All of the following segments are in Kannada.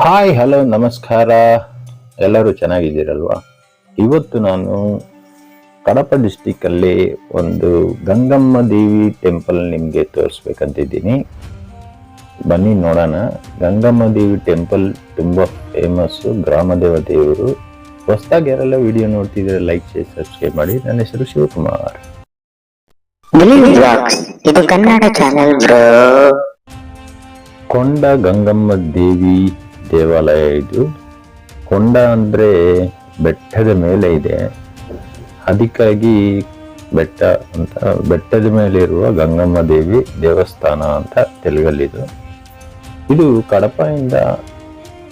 ಹಾಯ್ ಹಲೋ ನಮಸ್ಕಾರ. ಎಲ್ಲರೂ ಚೆನ್ನಾಗಿದ್ದೀರಲ್ವಾ? ಇವತ್ತು ನಾನು ಕಡಪ ಡಿಸ್ಟಿಕ್ಕಲ್ಲಿ ಒಂದು ಗಂಗಮ್ಮ ದೇವಿ ಟೆಂಪಲ್ ನಿಮಗೆ ತೋರಿಸ್ಬೇಕಂತಿದ್ದೀನಿ. ಬನ್ನಿ ನೋಡೋಣ. ಗಂಗಮ್ಮ ದೇವಿ ಟೆಂಪಲ್ ತುಂಬ ಫೇಮಸ್ಸು ಗ್ರಾಮ ದೇವರು ಹೊಸದಾಗಿ ಯಾರೆಲ್ಲ ವಿಡಿಯೋ ನೋಡ್ತಿದ್ರೆ ಲೈಕ್ ಶೇರ್ ಸಬ್ಸ್ಕ್ರೈಬ್ ಮಾಡಿ. ನನ್ನ ಹೆಸರು ಶಿವಕುಮಾರ್. ಇದು ಕನ್ನಡ ಚಾನೆಲ್ ಬ್ರೋ ಕೊಂಡ ಗಂಗಮ್ಮ ದೇವಿ ದೇವಾಲಯ ಇದು. ಕೊಂಡ ಅಂದರೆ ಬೆಟ್ಟದ ಮೇಲೆ ಇದೆ. ಅದಕ್ಕಾಗಿ ಬೆಟ್ಟ ಅಂತ, ಬೆಟ್ಟದ ಮೇಲೆ ಇರುವ ಗಂಗಮ್ಮ ದೇವಿ ದೇವಸ್ಥಾನ ಅಂತ ತೆಲುಗಲ್ಲಿದು. ಇದು ಕಡಪದಿಂದ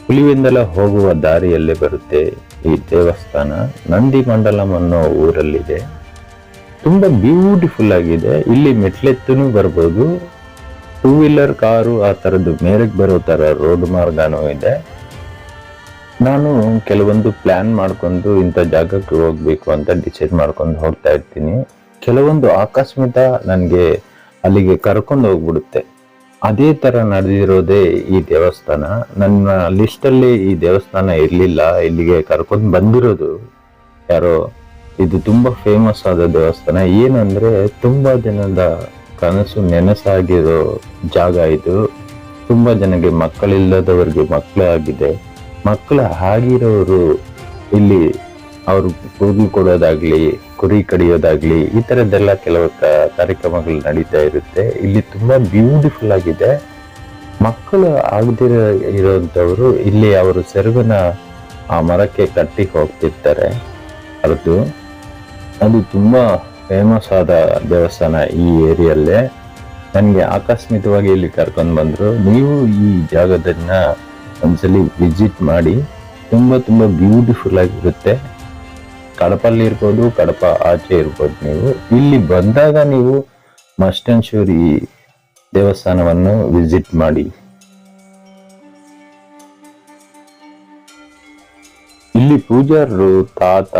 ಹುಲಿವಿಂದಲ ಹೋಗುವ ದಾರಿಯಲ್ಲೇ ಬರುತ್ತೆ ಈ ದೇವಸ್ಥಾನ. ನಂದಿ ಮಂಡಲಂ ಅನ್ನೋ ಊರಲ್ಲಿದೆ. ತುಂಬ ಬ್ಯೂಟಿಫುಲ್ ಆಗಿದೆ. ಇಲ್ಲಿ ಮೆಟ್ಲೆತ್ತೂ ಬರ್ಬೋದು. ಟೂ ವೀಲರ್ ಕಾರು ಆ ಥರದ್ದು ಮೇರೆಗೆ ಬರೋ ಥರ ರೋಡ್ ಮಾರ್ಗನೂ ಇದೆ. ನಾನು ಕೆಲವೊಂದು ಪ್ಲ್ಯಾನ್ ಮಾಡ್ಕೊಂಡು ಇಂಥ ಜಾಗಕ್ಕೆ ಹೋಗಬೇಕು ಅಂತ ಡಿಸೈಡ್ ಮಾಡ್ಕೊಂಡು ಹೋಗ್ತಾ ಇರ್ತೀನಿ. ಕೆಲವೊಂದು ಆಕಸ್ಮಿಕ ನನಗೆ ಅಲ್ಲಿಗೆ ಕರ್ಕೊಂಡು ಹೋಗ್ಬಿಡುತ್ತೆ. ಅದೇ ಥರ ನಡೆದಿರೋದೇ ಈ ದೇವಸ್ಥಾನ. ನನ್ನ ಲಿಸ್ಟಲ್ಲಿ ಈ ದೇವಸ್ಥಾನ ಇರಲಿಲ್ಲ, ಇಲ್ಲಿಗೆ ಕರ್ಕೊಂಡು ಬಂದಿರೋದು ಯಾರೋ. ಇದು ತುಂಬ ಫೇಮಸ್ ಆದ ದೇವಸ್ಥಾನ. ಏನಂದರೆ ತುಂಬ ಜನದ ಕನಸು ನೆನಸಾಗಿರೋ ಜಾಗ ಇದು. ತುಂಬ ಜನಕ್ಕೆ ಮಕ್ಕಳಿಲ್ಲದವರಿಗೆ ಮಕ್ಕಳು ಆಗಿದೆ. ಮಕ್ಕಳು ಆಗಿರೋರು ಇಲ್ಲಿ ಅವರು ಕೂದಲು ಕೊಡೋದಾಗ್ಲಿ, ಕುರಿ ಕಡಿಯೋದಾಗ್ಲಿ, ಈ ಥರದ್ದೆಲ್ಲ ಕೆಲವು ಕಾರ್ಯಕ್ರಮಗಳು ನಡೀತಾ ಇರುತ್ತೆ. ಇಲ್ಲಿ ತುಂಬಾ ಬ್ಯೂಟಿಫುಲ್ ಆಗಿದೆ. ಮಕ್ಕಳು ಆಗದಿರೋ ಇರೋಂಥವ್ರು ಇಲ್ಲಿ ಅವರು ಸೆರಗನ್ನ ಆ ಮರಕ್ಕೆ ಕಟ್ಟಿ ಹೋಗ್ತಿರ್ತಾರೆ. ಅದು ಅದು ತುಂಬಾ ಫೇಮಸ್ ಆದ ದೇವಸ್ಥಾನ ಈ ಏರಿಯಲ್ಲೇ. ನನಗೆ ಆಕಸ್ಮಿಕವಾಗಿ ಇಲ್ಲಿ ಕರ್ಕೊಂಡು ಬಂದರು. ನೀವು ಈ ಜಾಗದನ್ನ ಒಂದ್ಸಲಿ ವಿಸಿಟ್ ಮಾಡಿ, ತುಂಬ ತುಂಬ ಬ್ಯೂಟಿಫುಲ್ ಆಗಿರುತ್ತೆ. ಕಡಪಲ್ಲಿ ಇರ್ಬೋದು, ಕಡಪ ಆಚೆ ಇರ್ಬೋದು ನೀವು. ಇಲ್ಲಿ ಬಂದಾಗ ನೀವು ಮಸ್ಟ್ ದೇವಸ್ಥಾನವನ್ನು ವಿಸಿಟ್ ಮಾಡಿ. ಇಲ್ಲಿ ಪೂಜಾರರು ತಾತ,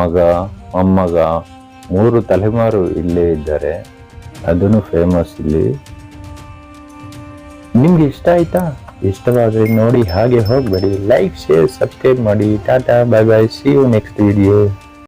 ಮಗ, ಮೊಮ್ಮಗ ಮೂರು ತಲೆಮಾರು ಇಲ್ಲೇ ಇದ್ದಾರೆ. ಅದನ್ನು ಫೇಮಸ್ ಇಲ್ಲಿ. ನಿಮ್ಗೆ ಇಷ್ಟ ಆಯ್ತಾ? ಇಷ್ಟವಾದ್ರೆ ನೋಡಿ ಹಾಗೆ ಹೋಗಬೇಡಿ. ಲೈಕ್ ಶೇರ್ ಸಬ್ಸ್ಕ್ರೈಬ್ ಮಾಡಿ. Tata bye bye see you next video